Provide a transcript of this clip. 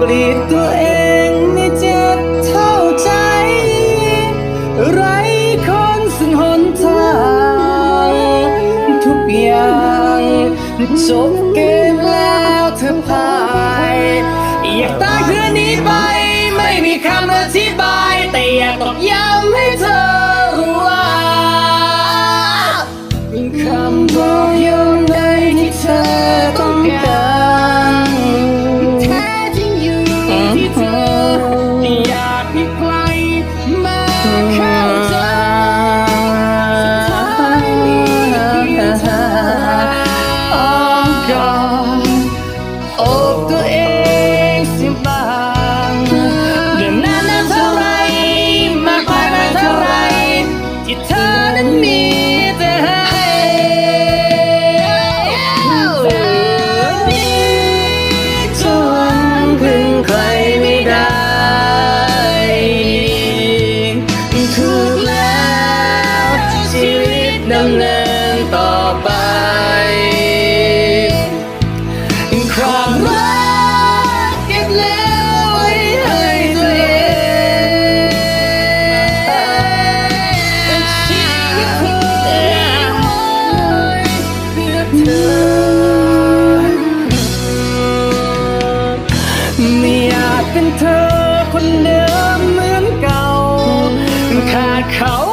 กลีดตัวเองในเจ็บเท่าใจ ไรคนซึ่งหนทาง ทุกอย่างจบเกมแล้วเธอพาย อยากตายคืนนี้ไป ไม่มีคำอธิบาย แต่อยากตอกย้ำให้เธอ How.